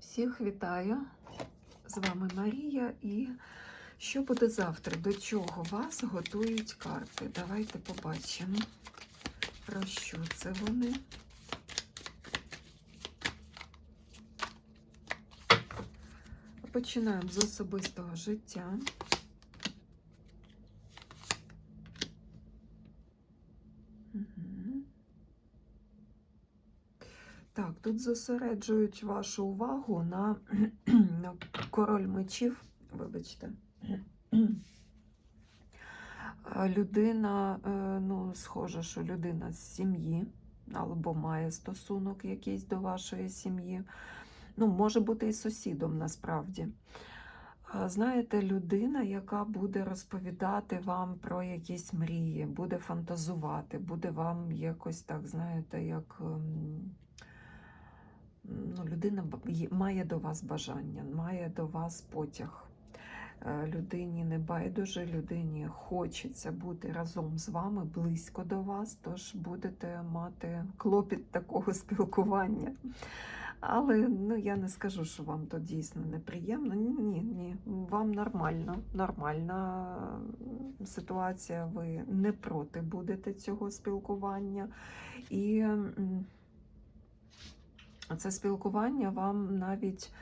Всіх вітаю! З вами Марія. І що буде завтра? До чого вас готують карти? Давайте побачимо, про що це вони. Починаємо з особистого життя. Так, тут зосереджують вашу увагу на, на король мечів, вибачте. Людина, е, ну, схоже, що людина з сім'ї, або має стосунок якийсь до вашої сім'ї. Ну, може бути і сусідом насправді. Знаєте, людина, яка буде розповідати вам про якісь мрії, буде фантазувати, буде вам якось так, знаєте, як. Ну, людина має до вас бажання, має до вас потяг. Е, Людині не байдуже, людині хочеться бути разом з вами, близько до вас, тож будете мати клопіт такого спілкування. Але ну, я не скажу, що вам то дійсно неприємно. Ні, ні, вам нормально, нормальна ситуація, ви не проти будете цього спілкування. І це спілкування вам навіть,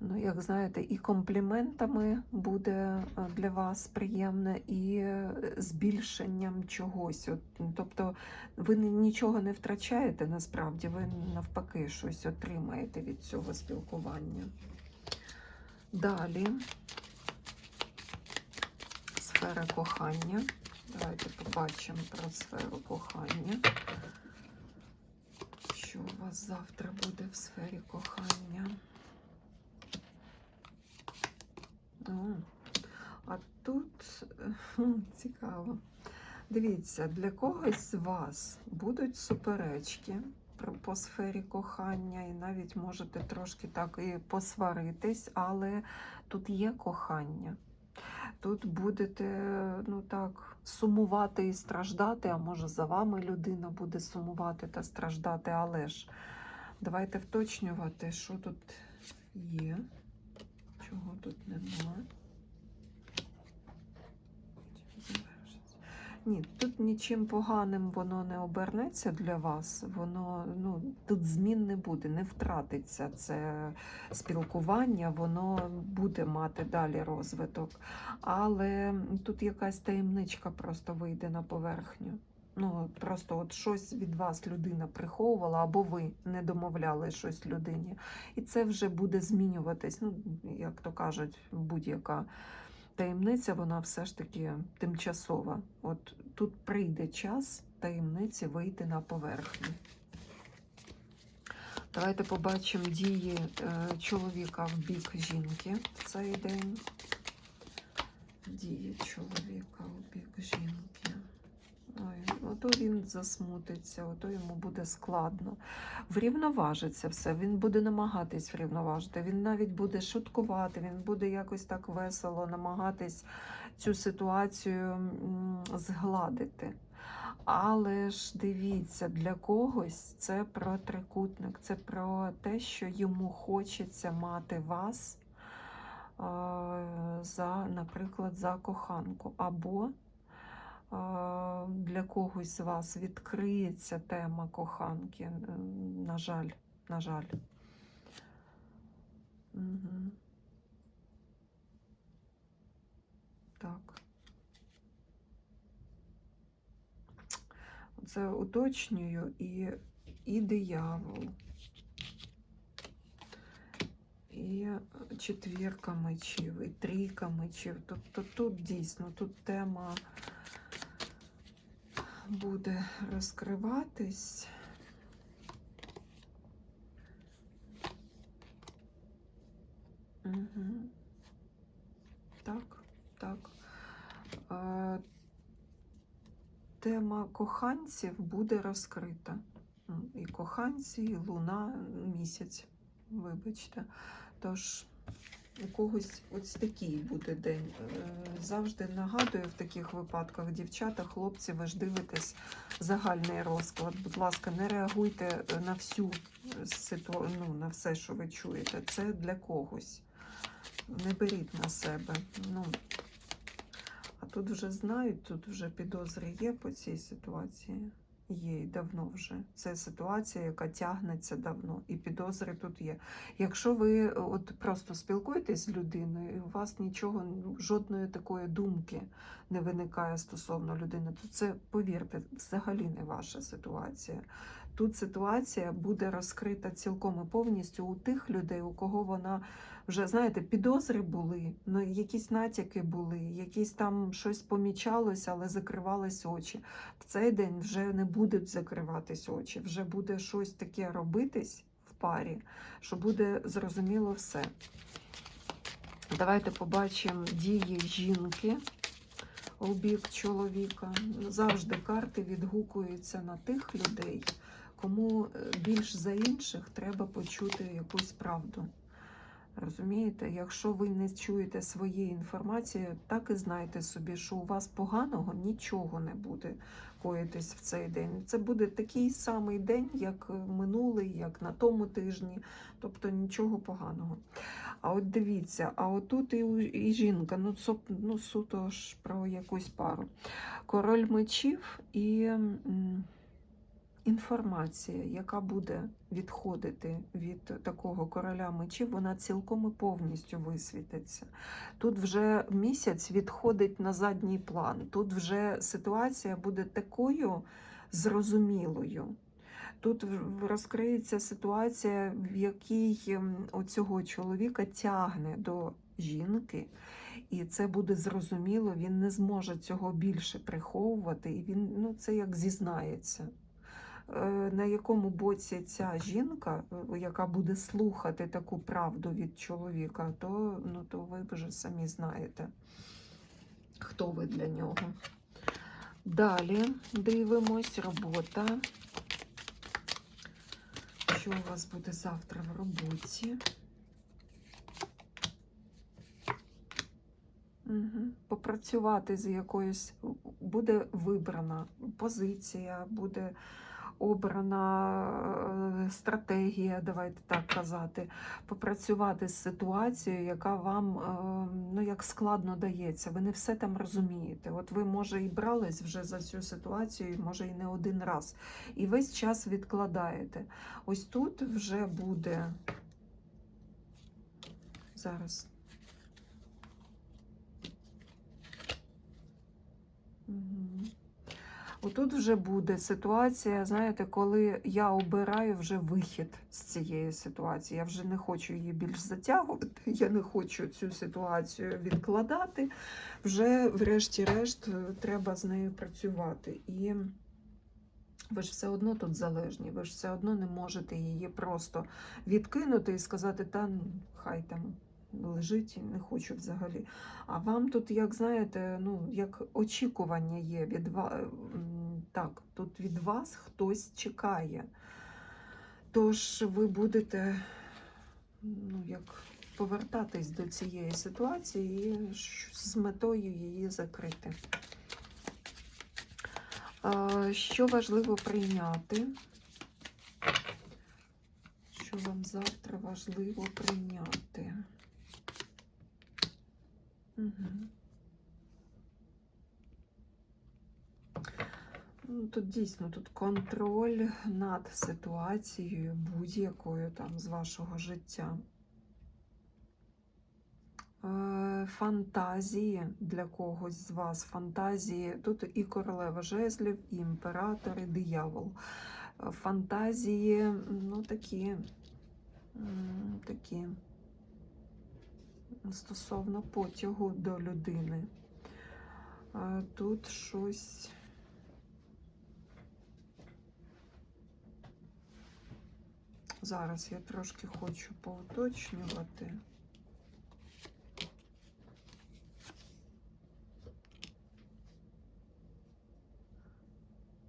ну, як знаєте, і компліментами буде е, для вас приємне, і е, збільшенням чогось. От, тобто ви нічого не втрачаєте насправді, ви навпаки щось отримаєте від цього спілкування. Далі сфера кохання. Давайте побачимо про сферу кохання. Що у вас завтра буде в сфері кохання? О, а тут е, цікаво. Дивіться, для когось з вас будуть суперечки по сфері кохання, і навіть можете трошки так і посваритись, але тут є кохання. Тут будете ну так, сумувати і страждати, а може за вами людина буде сумувати та страждати, але ж давайте вточнювати, що тут є, чого тут нема. Чим завершиться? Ні, тут нічим поганим воно не обернеться для вас. Воно ну тут змін не буде, не втратиться це спілкування, воно буде мати далі розвиток. Але тут якась таємничка просто вийде на поверхню. Ну, просто от щось від вас людина приховувала, або ви не домовляли щось людині. І це вже буде змінюватись. Ну, як то кажуть, будь-яка таємниця, вона все ж таки тимчасова. От тут прийде час таємниці вийти на поверхню. Давайте побачимо дії е, чоловіка в бік жінки в цей день. Дії чоловіка в бік жінки. Ой, ото він засмутиться, ото йому буде складно. Врівноважиться все, він буде намагатись врівноважити, він навіть буде шуткувати, він буде якось так весело намагатись цю ситуацію згладити. Але ж дивіться, для когось це про трикутник, це про те, що йому хочеться мати вас за, наприклад, за коханку. Або для когось з вас відкриється тема коханки. На жаль, на жаль. Угу. Так. Це уточнюю і, і диявол. І четвірка мечів, і трійка мечів. Тобто тут дійсно тут тема буде розкриватись. Угу. Так, так. Е, тема коханців буде розкрита. І коханці, і луна, місяць, вибачте. Тож у когось ось такий буде день. Е, Завжди нагадую в таких випадках, дівчата, хлопці, ви ж дивитесь загальний розклад. Будь ласка, не реагуйте на всю ситу... ну, на все, що ви чуєте. Це для когось. Не беріть на себе. Ну, а тут вже знають, тут вже підозри є по цій ситуації. Є і давно вже. Це ситуація, яка тягнеться давно, і підозри тут є. Якщо ви е, от просто спілкуєтесь з людиною, і у вас нічого, ну, жодної такої думки не виникає стосовно людини, то це, повірте, взагалі не ваша ситуація. Тут ситуація буде розкрита цілком і повністю у тих людей, у кого вона вже, знаєте, підозри були, ну, якісь натяки були, якісь там щось помічалось, але закривались очі. В цей день вже не будуть закриватись очі, вже буде щось таке робитись в парі, що буде зрозуміло все. Давайте побачимо дії жінки у бік чоловіка. Завжди карти відгукуються на тих людей, кому е, більш за інших треба почути якусь правду. Розумієте, якщо ви не чуєте своєї інформації, так і знайте собі, що у вас поганого нічого не буде коїтись в цей день. Це буде такий самий день, як минулий, як на тому тижні, тобто нічого поганого. А от дивіться, а отут і, і жінка, ну, соп, ну суто ж про якусь пару. Король мечів і інформація, яка буде відходити від такого короля мечів, вона цілком і повністю висвітиться. Тут вже місяць відходить на задній план. Тут вже ситуація буде такою зрозумілою. Тут розкриється ситуація, в якій ем, оцього чоловіка тягне до жінки, і це буде зрозуміло, він не зможе цього більше приховувати, і він ну, це як зізнається. Е, На якому боці ця жінка, е, яка буде слухати таку правду від чоловіка, то, ну, то ви вже самі знаєте, хто ви для нього. Далі дивимось, робота. Що у вас буде завтра в роботі? Угу. Попрацювати з якоюсь буде вибрана позиція, буде обрана е, стратегія, давайте так казати, попрацювати з ситуацією, яка вам е, ну, як складно дається. Ви не все там розумієте. От ви, може, і брались вже за цю ситуацію, може, і не один раз. І весь час відкладаєте. Ось тут вже буде зараз. Угу. Отут вже буде ситуація, знаєте, коли я обираю вже вихід з цієї ситуації. Я вже не хочу її більш затягувати, я не хочу цю ситуацію відкладати. Вже, врешті-решт, треба з нею працювати. І ви ж все одно тут залежні, ви ж все одно не можете її просто відкинути і сказати, та хай там лежить, і не хочу взагалі. А вам тут, як знаєте, ну, як очікування є від вас. Так, тут від вас хтось чекає. Тож ви будете ну, як повертатись до цієї ситуації і з метою її закрити. Що важливо прийняти? Що вам завтра важливо прийняти? Угу. Ну, Тут дійсно тут контроль над ситуацією будь-якою там з вашого життя. Е, Фантазії для когось з вас, фантазії. Тут і королева жезлів, і імператор, і диявол. Фантазії, ну такі, такі стосовно потягу до людини. Е, Тут щось. Зараз я трошки хочу поуточнювати.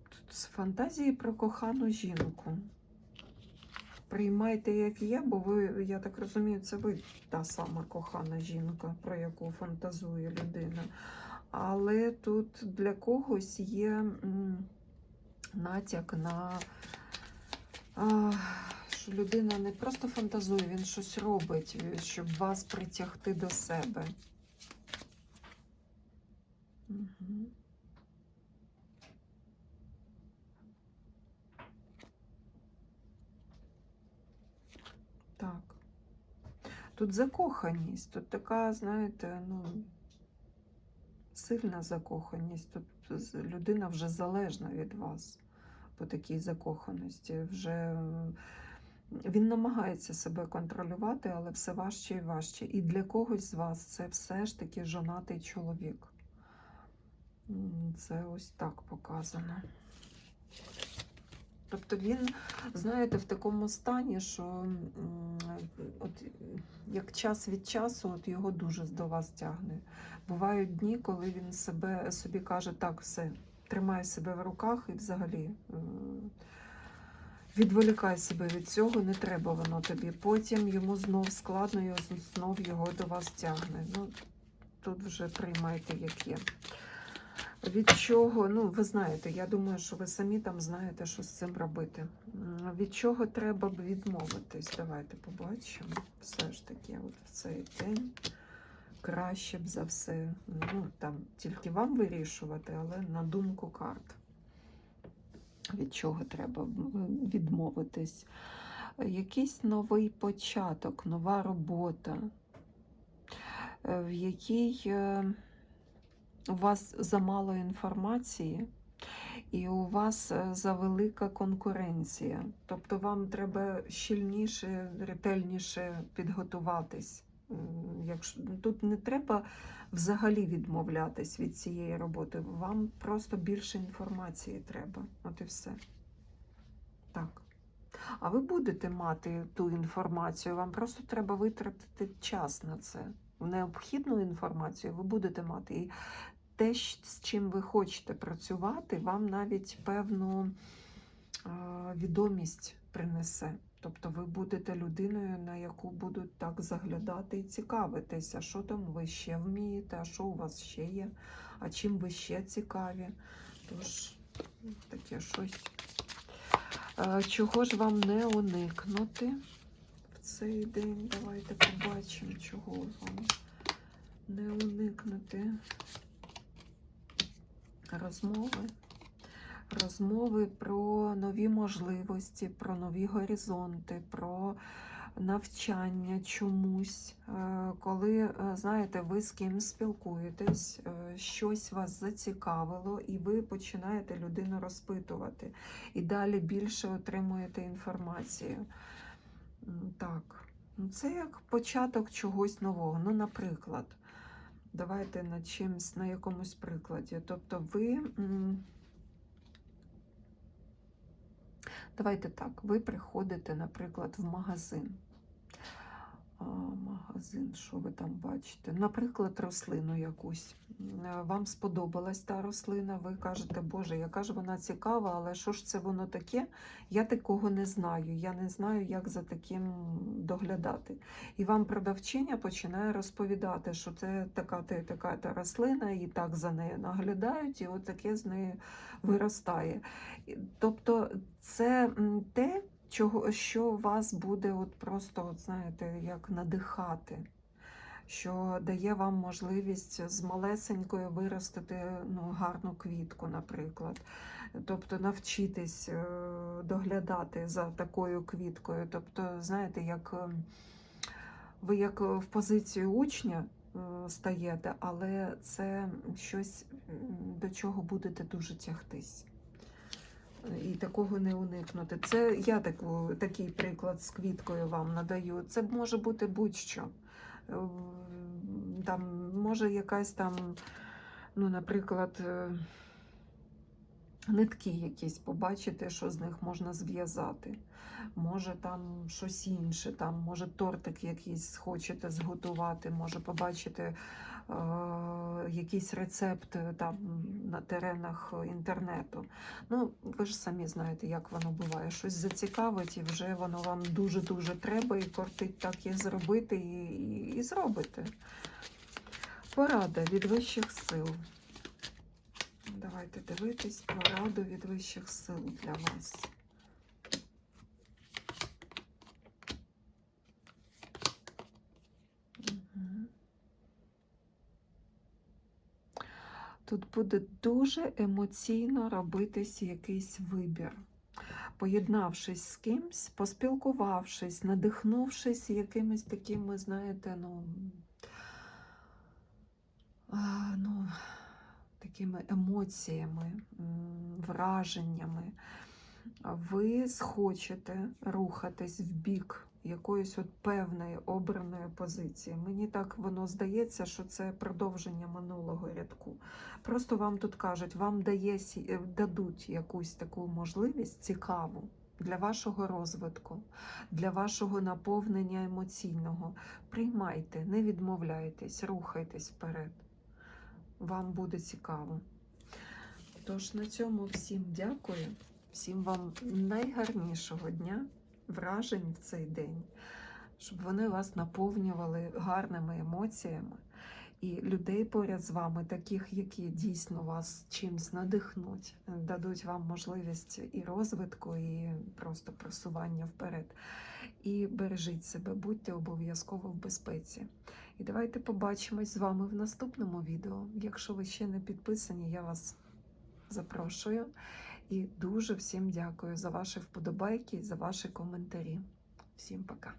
Тут з фантазії про кохану жінку. приймайте, як є, бо ви, я так розумію, це ви та сама кохана жінка, про яку фантазує людина. Але тут для когось є натяк на а, що людина не просто фантазує, він щось робить, щоб вас притягти до себе. Угу. Так. Тут закоханість, тут така, знаєте, ну, сильна закоханість. Тут людина вже залежна від вас по такій закоханості. Вже він намагається себе контролювати, але все важче і важче. І для когось з вас це все ж таки жонатий чоловік. Це ось так показано. Тобто він, знаєте, в такому стані, що от, як час від часу от його дуже до вас тягне. Бувають дні, коли він себе, собі каже, так, все, тримай себе в руках і взагалі е, відволікай себе від цього, не треба воно тобі. Потім йому знов складно, і знов його до вас тягне. Ну, тут вже приймайте, як є. Від чого, ну ви знаєте, я думаю, що ви самі там знаєте, що з цим робити. Від чого треба б відмовитись? Давайте побачимо. Все ж таки, от в цей день краще б за все. Ну там тільки вам вирішувати, але на думку карт. Від чого треба відмовитись? Якийсь новий початок, нова робота, е, в якій. е, у вас замало інформації, і у вас е, завелика конкуренція. Тобто вам треба щільніше, ретельніше підготуватись. Якщо тут не треба взагалі відмовлятись від цієї роботи, вам просто більше інформації треба. От і все. Так. А ви будете мати ту інформацію, вам просто треба витратити час на це. Необхідну інформацію ви будете мати. І те, з чим ви хочете працювати, вам навіть певну відомість принесе. Тобто ви будете людиною, на яку будуть так заглядати і цікавитися, що там ви ще вмієте, а що у вас ще є, а чим ви ще цікаві. Тож таке щось. Е, Чого ж вам не уникнути в цей день? Давайте побачимо, чого вам не уникнути. Розмови. Розмови про нові можливості, про нові горизонти, про навчання чомусь. Е, Коли, е, знаєте, ви з ким спілкуєтесь, е, щось вас зацікавило, і ви починаєте людину розпитувати. І далі більше отримуєте інформацію. Так, ну це як початок чогось нового. Ну, наприклад, давайте на чимсь, на якомусь прикладі. Тобто ви. Давайте так, ви приходите, наприклад, в магазин. Магазин, що ви там бачите? Наприклад, рослину якусь. Е, Вам сподобалась та рослина, ви кажете, Боже, яка ж вона цікава, але що ж це воно таке? Я такого не знаю. Я не знаю, як за таким доглядати. І вам продавчиня починає розповідати, що це така та така та рослина, і так за нею наглядають, і от таке з нею виростає. Тобто це те, чого, що вас буде от просто, от, знаєте, як надихати, що дає вам можливість з малесенькою виростити ну, гарну квітку, наприклад. Тобто навчитись е, доглядати за такою квіткою. Тобто, знаєте, як ем, ви як в позицію учня е, стаєте, але це щось, до чого будете дуже тягтись. І такого не уникнути. Це я таку, такий приклад з квіткою вам надаю. Це може бути будь-що. Е, Там може якась там, ну, наприклад, е, нитки якісь побачите, що з них можна зв'язати. Може там щось інше, там, може тортик якийсь хочете зготувати, може побачите е, якийсь рецепт е, там на теренах інтернету. Ну, ви ж самі знаєте, як воно буває. Щось зацікавить, і вже воно вам дуже-дуже треба, і кортить так і зробити, і, і, і зробите. Порада від вищих сил. Давайте дивитись пораду від вищих сил для вас. Тут буде дуже емоційно робитись якийсь вибір. Поєднавшись з кимсь, поспілкувавшись, надихнувшись якимись такими, знаєте, ну, ну такими емоціями, враженнями, ви схочете рухатись в бік якоїсь от певної обраної позиції. Мені так воно здається, що це продовження минулого рядку. Просто вам тут кажуть, вам дає, е, дадуть якусь таку можливість цікаву. Для вашого розвитку, для вашого наповнення емоційного. Приймайте, не відмовляйтесь, рухайтесь вперед вам буде цікаво. Тож на цьому всім дякую, всім вам найгарнішого дня, вражень в цей день, щоб вони вас наповнювали гарними емоціями і людей поряд з вами, таких, які дійсно вас чимсь надихнуть, дадуть вам можливість і розвитку, і просто просування вперед. І бережіть себе, будьте обов'язково в безпеці. І давайте побачимось з вами в наступному відео. Якщо ви ще не підписані, я вас запрошую. І дуже всім дякую за ваші вподобайки, за ваші коментарі. Всім пока!